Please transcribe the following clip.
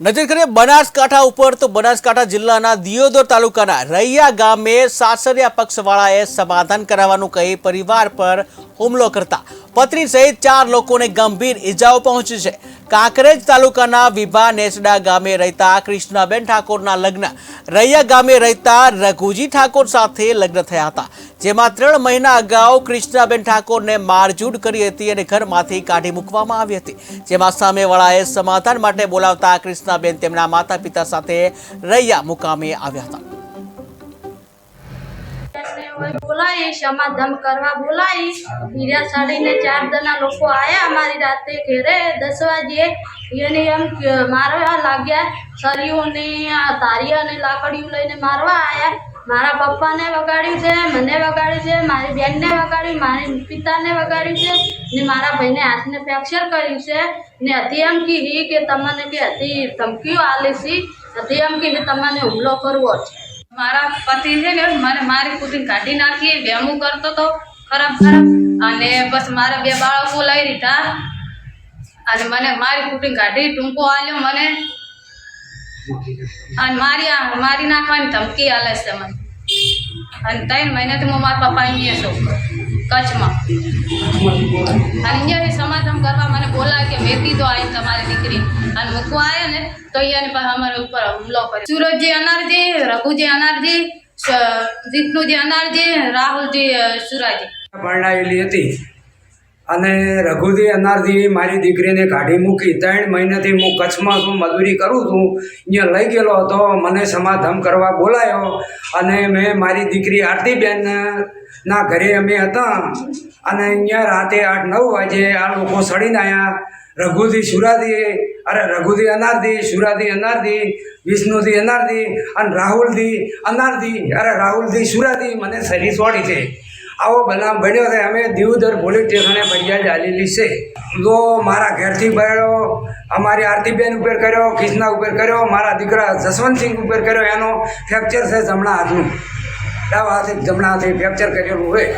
નજર કરીએ બનાસકાંઠા ઉપર, તો બનાસકાંઠા જિલ્લાના દિયોદર તાલુકાના રૈયા ગામે સાસરિયા પક્ષવાળાએ સમાધાન કરાવવાનું કહી પરિવાર પર હુમલો કરતા. પત્ની સહિત ચાર લોકોને ગંભીર ઈજાઓ પહોંચી છે. કાંકરેજ તાલુકાના વિભા નેસડા ગામે રહેતા કૃષ્ણાબેન ઠાકોરના લગ્ન. રૈયા ગામે રહેતા રઘુજી ઠાકોર સાથે લગ્ન થયા હતા. જેમાં ત્રણ મહિના અગાઉ કૃષ્ણાબેન ઠાકોરને મારઝૂડ કરી હતી અને ઘરમાંથી કાઢી મૂકવામાં આવી હતી. જેમાં સામેવાળાએ સમાધાન માટે બોલાવતા કૃષ્ણાબેન તેમના માતા પિતા સાથે રૈયા મુકામે આવ્યા હતા. એને ઓય બોલાવી સમાધાન કરવા બોલાવી હીરા સાડીને ચાર જણા લોકો આયા અમારી રાતે ઘેરે, દસ વાગ્યે. એને એમ મારવા લાગ્યા સરિયુને આ તારિયા અને લાકડીઓ લઈને મારવા આવ્યા મારા પપ્પાને વગાડ્યું છે, મને વગાડ્યું છે, મારી બેનને વગાડ્યું, મારી પિતાને વગાડ્યું છે ને મારા ભાઈને હાથને ફ્રેક્ચર કર્યું છે ને હતી એમ કીધી કે તમને કે હતી ધમકીઓ આલી હતી એમ કે તમને હુમલો કરવો છે. મારા પતિ છે ને, મને મારી કુટીને કાઢી નાખી, વેમું કરતો તો ખરાબ ખરાબ. અને બસ મારા બે બાળકો લઈ લીધા. અને મને મારી કુટીને કાઢી, ટૂંકો આલ્યો મને. અને મારી મારી નાખવાની ધમકી આલે છે મને. અને ત્રણ મહિનાથી હું મારા પપ્પા અહીંયા છું. કચ્છમાં. અને સમાધાન કરવા મને બોલાય કે મેતી તો આવીને તમારી દીકરી. અને મૂકવા આવ્યા ને, તો અહીંયાની પાસે અમારા ઉપર હુમલો કર્યો. સુરજજી અનારજી, રઘુજી અનારજી જીતનુજી અનારજી, રાહુલજી સુરાજી. પરણાવેલી હતી. અને રઘુજી અનારજી મારી દીકરીને કાઢી મૂકી. ત્રણ મહિનાથી હું કચ્છમાં છું, મજૂરી કરું છું. અહીંયા લઈ ગયેલો હતો, મને સમાધાન કરવા બોલાયો અને મેં મારી દીકરી આરતીબેન ના ઘરે અમે હતા. અને અહીંયા રાતે આઠ નવ વાગે આ લોકો સડીને આવ્યા રઘુજી સુરાદી અરે રઘુજી અનારદી સુરાદી અનારદી વિષ્ણુજી અનારદી અને રાહુલજી અનારદી અરે રાહુલજી સુરાદી મને સરી સોડી છે. આવો બનાવ બન્યો છે. અમે દીવદર પોલીસ સ્ટેશને ફરિયાદ ચાલેલી છે. તો મારા ઘેરથી બળ્યો અમારી આરતીબેન ઉપર કર્યો કિશના ઉપર કર્યો, મારા દીકરા જસવંતસિંહ ઉપર કર્યો, એનો ફ્રેક્ચર છે જમણા હાથનું. ડાબા હાથે જમણા હાથે ફ્રેક્ચર કરેલું હોય.